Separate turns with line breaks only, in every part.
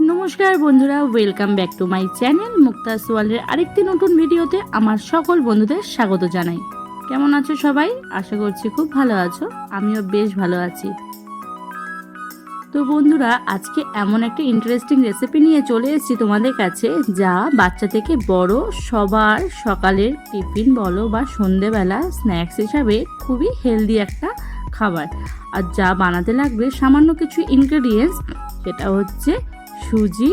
নমস্কার বন্ধুরা welcome back to my channel Mukta সোয়ালের আরেকটি নতুন ভিডিওতে আমার সকল বন্ধুদের স্বাগত জানাই। কেমন আছো সবাই? আশা করছি খুব ভালো আছো, আমিও বেশ ভালো আছি। তো বন্ধুরা, আজকে এমন একটা ইন্টারেস্টিং রেসিপি নিয়ে চলে এসেছি তোমাদের কাছে, যা বাচ্চা থেকে বড় সবার সকালের টিফিন বলো বা সন্ধেবেলা স্ন্যাক্স হিসাবে খুবই হেলদি একটা খাবার। আর যা বানাতে লাগবে সামান্য কিছু ইনগ্রেডিয়েন্টস সেটা হচ্ছে সুজি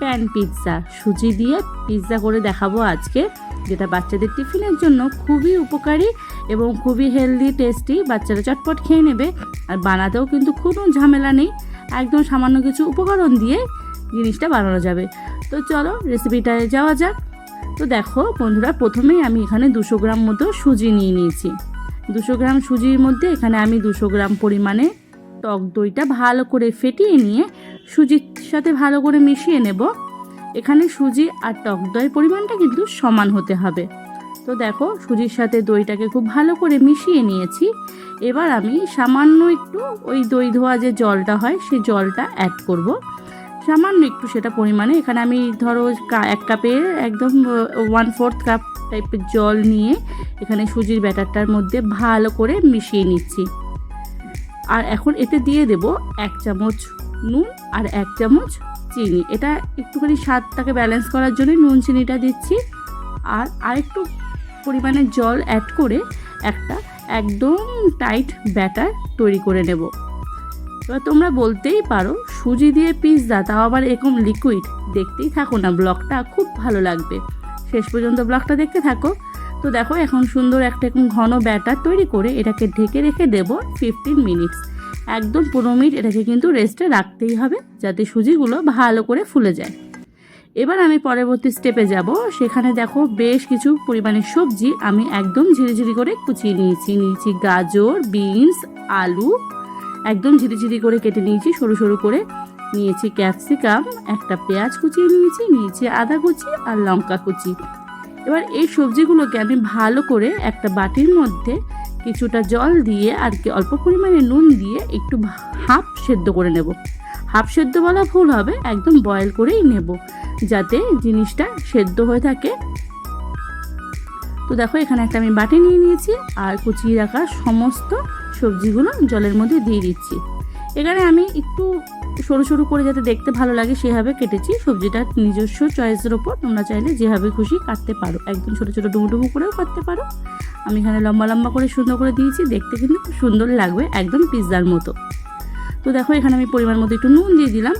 প্যান পিৎজা সুজি দিয়ে পিৎজা করে দেখাবো আজকে, যেটা বাচ্চাদের টিফিনের জন্য খুবই উপকারী এবং খুবই হেলদি টেস্টি বাচ্চারা চটপট খেয়ে নেবে, আর বানাতেও কিন্তু কোনো ঝামেলা নেই। একদম সামান্য কিছু উপকরণ দিয়ে জিনিসটা বানানো যাবে। তো চলো রেসিপিটায় যাওয়া যাক। তো দেখো বন্ধুরা, প্রথমেই আমি এখানে দুশো গ্রাম মতো সুজি নিয়ে নিয়েছি। দুশো গ্রাম সুজির মধ্যে এখানে আমি দুশো গ্রাম পরিমাণে টক দইটা ভালো করে ফেটিয়ে নিয়ে সুজির সাথে ভালো করে মিশিয়ে নেব। এখানে সুজি আর টক দইয়ের পরিমাণটা কিন্তু সমান হতে হবে। তো দেখো, সুজির সাথে দইটাকে খুব ভালো করে মিশিয়ে নিয়েছি। এবার আমি সামান্য একটু ওই দই ধোয়া যে জলটা হয়, সেই জলটা অ্যাড করব। সামান্য একটু সেটা পরিমাণে, এখানে আমি ধরো এক কাপের একদম ওয়ান ফোর্থ কাপ টাইপের জল নিয়ে এখানে সুজির ব্যাটারটার মধ্যে ভালো করে মিশিয়ে নিচ্ছি। আর এখন এতে দিয়ে দেব এক চামচ নুন আর এক চামচ চিনি। এটা একটুখানি স্বাদটাকে ব্যালেন্স করার জন্য নুন, চিনিটা দিচ্ছি। আর আরেকটু পরিমাণে জল অ্যাড করে একটা একদম টাইট ব্যাটার তৈরি করে নেব। এবার তোমরা বলতেই পারো, সুজি দিয়ে পিৎজা তাও আবার এরকম লিকুইড দেখতেই থাকো না, ব্লগটা খুব ভালো লাগবে। শেষ পর্যন্ত ব্লগটা দেখতে থাকো। তো দেখো, এখন সুন্দর একটা এরকম ঘন ব্যাটার তৈরি করে এটাকে ঢেকে রেখে দেব ফিফটিন মিনিটস একদম পনেরো মিনিট এটাকে কিন্তু রেস্টে রাখতেই হবে যাতে সুজিগুলো ভালো করে ফুলে যায়। এবার আমি পরবর্তী স্টেপে যাব। সেখানে দেখো বেশ কিছু পরিমাণে সবজি আমি একদম ঝিরিঝিরি করে কুচিয়ে নিয়েছি। নিয়েছি গাজর, বিনস, আলু, একদম ঝিরিঝিরি করে কেটে নিয়েছি, সরু সরু করে। নিয়েছি ক্যাপসিকাম একটা পেঁয়াজ কুচিয়ে নিয়েছি নিয়েছি আদা কুচি আর লঙ্কা কুচি। এবার এই সবজিগুলোকে আমি ভালো করে একটা বাটির মধ্যে কিছুটা জল দিয়ে আর কি অল্প পরিমাণে নুন দিয়ে একটু হাফ সেদ্ধ করে নেব। হাফ সেদ্ধ বলা ভুল হবে, একদম বয়েল করেই নেব যাতে জিনিসটা সেদ্ধ হয়ে থাকে। তো দেখো, এখানে একটা আমি বাটি নিয়ে নিয়েছি আর কুচিয়ে রাখা সমস্ত সবজিগুলো জলের মধ্যে দিয়ে দিচ্ছি। এখানে আমি একটু সরু সরু করে যাতে দেখতে ভালো লাগে, সেভাবে কেটেছি। সবজিটা নিজস্ব চয়েসের ওপর তোমরা চাইলে যেভাবে খুশি কাটতে পারো। একদম ছোটো ছোটো ডুমু ডুমু করেও কাটতে পারো। আমি এখানে লম্বা লম্বা করে সুন্দর করে দিয়েছি। দেখতে কিন্তু খুব সুন্দর লাগবে, একদম পিৎজার মতো। তো দেখো, এখানে আমি পরিমাণ মতো একটু নুন দিয়ে দিলাম।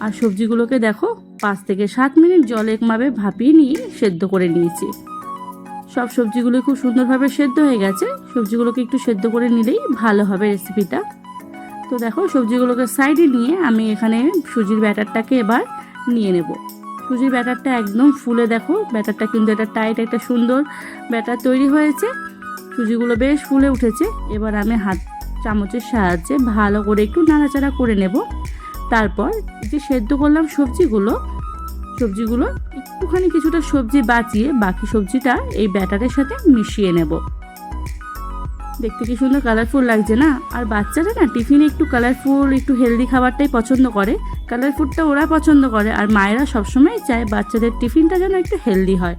আর সবজিগুলোকে দেখো, পাঁচ থেকে সাত মিনিট জলে একভাবে ভাপিয়ে নিয়ে সেদ্ধ করে নিয়েছি। সব সবজিগুলো খুব সুন্দরভাবে সেদ্ধ হয়ে গেছে। সবজিগুলোকে একটু সেদ্ধ করে নিলেই ভালো হবে রেসিপিটা। তো দেখো সবজিগুলোকে সাইডে নিয়ে আমি এখানে সুজির ব্যাটারটাকে এবার নিয়ে নেব। সুজির ব্যাটারটা একদম ফুলে দেখো, ব্যাটারটা কিন্তু একটা টাইট একটা সুন্দর ব্যাটার তৈরি হয়েছে। সুজিগুলো বেশ ফুলে উঠেছে। এবার আমি হাত চামচের সাহায্যে ভালো করে একটু নাড়াচাড়া করে নেব। তারপর যে সেদ্ধ করলাম সবজিগুলো সবজিগুলো একটুখানি কিছুটা সবজি বাঁচিয়ে বাকি সবজিটা এই ব্যাটারের সাথে মিশিয়ে নেব। দেখতে কি সুন্দর কালারফুল লাগছে না? আর বাচ্চারা না টিফিনে একটু কালারফুল একটু হেলদি খাবারটাই পছন্দ করে। কালারফুলটা ওরা পছন্দ করে। আর মায়েরা সবসময় চায় বাচ্চাদের টিফিনটা যেন একটু হেলদি হয়।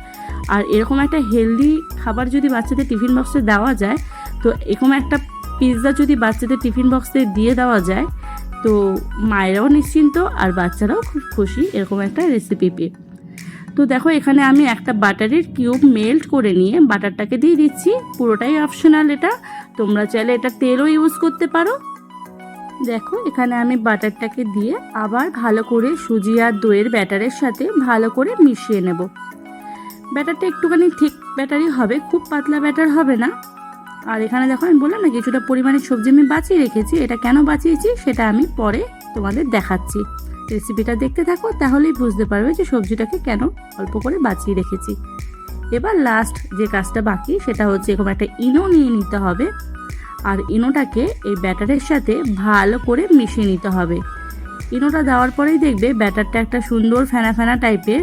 আর এরকম একটা হেলদি খাবার যদি বাচ্চাদের টিফিন বক্সে দেওয়া যায়, তো এরকম একটা পিৎজা যদি বাচ্চাদের টিফিন বক্সে দিয়ে দেওয়া যায়, তো মায়েরাও নিশ্চিন্ত আর বাচ্চারাও খুব খুশি এরকম একটা রেসিপি পেয়ে। তো দেখো, এখানে আমি একটা বাটারের কিউব মেল্ট করে নিয়ে বাটারটাকে দিয়ে দিচ্ছি। পুরোটাই অপশনাল এটা। তোমরা চাইলে এটা তেলও ইউজ করতে পারো। দেখো, এখানে আমি বাটারটাকে দিয়ে আবার ভালো করে সুজি আর দইয়ের ব্যাটারের সাথে ভালো করে মিশিয়ে নেব। ব্যাটারটা একটুখানি ঠিক ব্যাটারই হবে, খুব পাতলা ব্যাটার হবে না। আর এখানে দেখো, আমি বললাম না, কিছুটা পরিমাণে সবজি আমি বাঁচিয়ে রেখেছি। এটা কেন বাঁচিয়েছি, সেটা আমি পরে তোমাদের দেখাচ্ছি। রেসিপিটা দেখতে থাকো, তাহলেই বুঝতে পারবে যে সবজিটাকে কেন অল্প করে বাঁচিয়ে রেখেছি। এবার লাস্ট যে কাজটা বাকি, সেটা হচ্ছে এরকম একটা ইনো নিয়ে নিতে হবে। আর ইনোটাকে এই ব্যাটারের সাথে ভালো করে মিশিয়ে নিতে হবে। ইনোটা দেওয়ার পরেই দেখবে ব্যাটারটা একটা সুন্দর ফেনা ফেনা টাইপের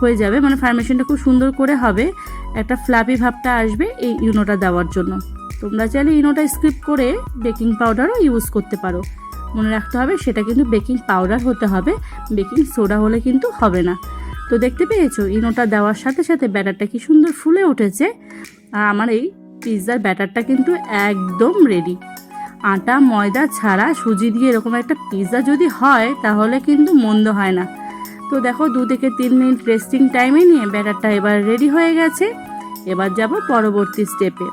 হয়ে যাবে। মানে ফার্মেশনটা খুব সুন্দর করে হবে। একটা ফ্লাপি ভাবটা আসবে এই ইনোটা দেওয়ার জন্য। তোমরা চাইলে ইনোটা স্কিপ করে বেকিং পাউডারও ইউজ করতে পারো। মনে রাখতে হবে, সেটা কিন্তু বেকিং পাউডার হতে হবে। বেকিং সোডা হলে কিন্তু হবে না। তো দেখতে পেয়েছ, ইনোটা দেওয়ার সাথে সাথে ব্যাটারটা কি সুন্দর ফুলে উঠেছে। আর আমার এই পিৎজার ব্যাটারটা কিন্তু একদম রেডি আটা, ময়দা ছাড়া সুজি দিয়ে এরকম একটা পিৎজা যদি হয়, তাহলে কিন্তু মন্দ হয় না। তো দেখো, দু থেকে তিন মিনিট রেস্টিং টাইমে নিয়ে ব্যাটারটা এবার রেডি হয়ে গেছে। এবার যাব পরবর্তী স্টেপে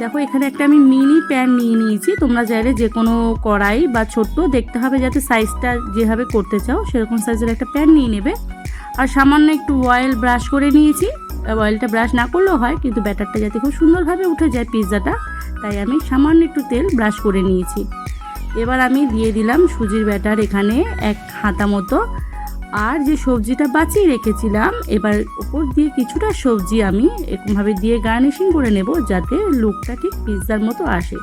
দেখো, এখানে একটা আমি মিনি প্যান নিয়ে নিয়েছি। তোমরা চাইলে যে কোনো কড়াই বা ছোট্ট দেখতে হবে যাতে সাইজটা যেভাবে করতে চাও, সেরকম সাইজের একটা প্যান নিয়ে নেবে। আর সামান্য একটু অয়েল ব্রাশ করে নিয়েছি। অয়েলটা ব্রাশ না করলেও হয়, কিন্তু ব্যাটারটা যাতে খুব সুন্দরভাবে উঠে যায় পিৎজাটা তাই আমি সামান্য একটু তেল ব্রাশ করে নিয়েছি। এবার আমি দিয়ে দিলাম সুজির ব্যাটার এখানে এক হাতা মতো। আর যে সবজিটা বাঁচিয়ে রেখেছিলাম, এবার উপর দিয়ে কিছুটা সবজি আমি এরকমভাবে দিয়ে গার্নিশিং করে নেব যাতে লুকটা ঠিক পিৎজার মতো আসে।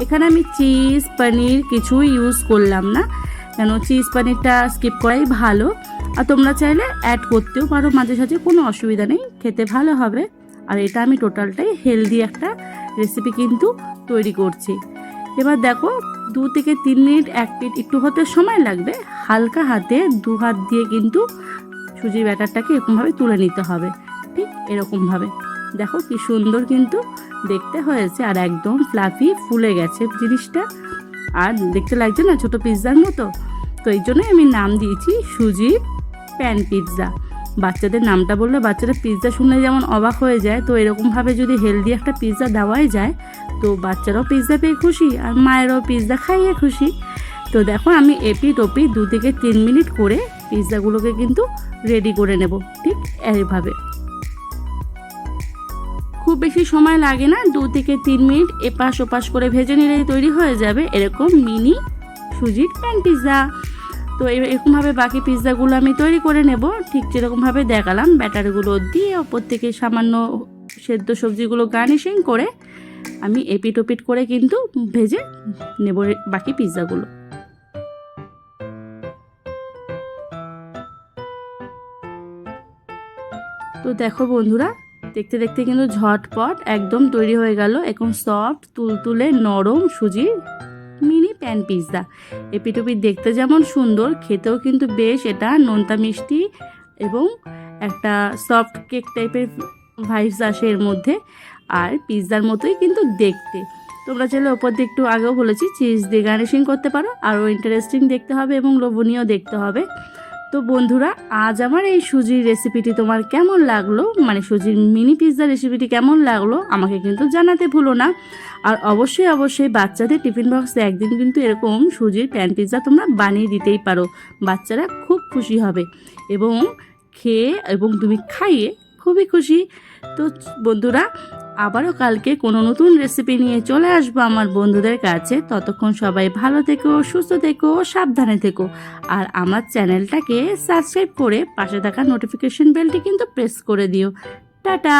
এখানে আমি চিজ, পনির কিছুই ইউজ করলাম না, কেন চিজ, পনিরটা স্কিপ করাই ভালো। আর তোমরা চাইলে অ্যাড করতেও পারো, মাঝে সাঝে কোনো অসুবিধা নেই, খেতে ভালো হবে। আর এটা আমি টোটালটাই হেলদি একটা রেসিপি কিন্তু তৈরি করছি। এবার দেখো, দু থেকে তিন মিনিট, এক মিনিট একটু হতে সময় লাগবে। হালকা হাতে দু হাত দিয়ে কিন্তু সুজির ব্যাটারটাকে এরকমভাবে তুলে নিতে হবে। ঠিক এরকমভাবে। দেখো কি সুন্দর কিন্তু দেখতে হয়েছে আর একদম ফ্লাফি ফুলে গেছে জিনিসটা। আর দেখতে লাগছে না ছোট পিৎজার মতো? তো এই জন্যই আমি নাম দিয়েছি সুজির প্যান পিৎজা বাচ্চাদের নামটা বললে বাচ্চারা পিৎজা শুনলে যেমন অবাক হয়ে যায়, তো এরকমভাবে যদি হেলদি একটা পিৎজা দেওয়াই যায়, তো বাচ্চারাও পিৎজা পেয়ে খুশি আর মায়েরও পিৎজা খাইয়ে খুশি। তো দেখো আমি এপি টপি দু থেকে তিন মিনিট করে পিৎজাগুলোকে কিন্তু রেডি করে নেব, ঠিক এইভাবে। খুব বেশি সময় লাগে না, দু থেকে তিন মিনিট এপাশ ওপাশ করে ভেজে নিলেই তৈরি হয়ে যাবে এরকম মিনি সুজির প্যান পিৎজা তো এরকমভাবে বাকি পিৎজাগুলো আমি তৈরি করে নেব। ঠিক যেরকমভাবে দেখালাম, ব্যাটারগুলো দিয়ে ওপর থেকে সামান্য সেদ্ধ সবজিগুলো গার্নিশিং করে আমি এপিট ওপিট করে কিন্তু ভেজে নেব বাকি পিৎজাগুলো। তো দেখো বন্ধুরা, দেখতে দেখতে কিন্তু ঝটপট একদম তৈরি হয়ে গেল। এখন সফট, তুলতুলে, নরম সুজির মিনি প্যান পিৎজা। এপিটুপি দেখতে যেমন সুন্দর, খেতেও কিন্তু বেশ এটা নোনতা মিষ্টি এবং একটা সফট কেক টাইপের ভাইবস আসে এর মধ্যে। আর পিৎজার মতোই কিন্তু দেখতে। তোমরা চাইলে ওপর দিয়ে একটু আগেও বলেছি চিজ দিয়ে গার্নিশিং করতে পারো। আরও ইন্টারেস্টিং দেখতে হবে এবং লোভনীয় দেখতে হবে। তো বন্ধুরা, আজ আমার এই সুজির রেসিপিটি তোমার কেমন লাগল? মানে সুজির মিনি পিৎজা রেসিপিটি কেমন লাগল? আমাকে কিন্তু জানাতে ভুলো না। আর অবশ্যই অবশ্যই বাচ্চাদের টিফিন বক্সে একদিন কিন্তু এরকম সুজির প্যান পিৎজা তোমরা বানিয়ে দিতেই পারো। বাচ্চারা খুব খুশি হবে। এবং খেয়ে এবং তুমি খাইয়ে খুবই খুশি। তো বন্ধুরা আবারও কালকে কোনো নতুন রেসিপি নিয়ে চলে আসব আমার বন্ধুদের কাছে। ততক্ষণ সবাই ভালো থেকো, সুস্থ থেকো, সাবধানে থেকো। আর আমার চ্যানেলটাকে সাবস্ক্রাইব করে পাশে থাকা নোটিফিকেশন বেলটি কিন্তু প্রেস করে দিও। টাটা!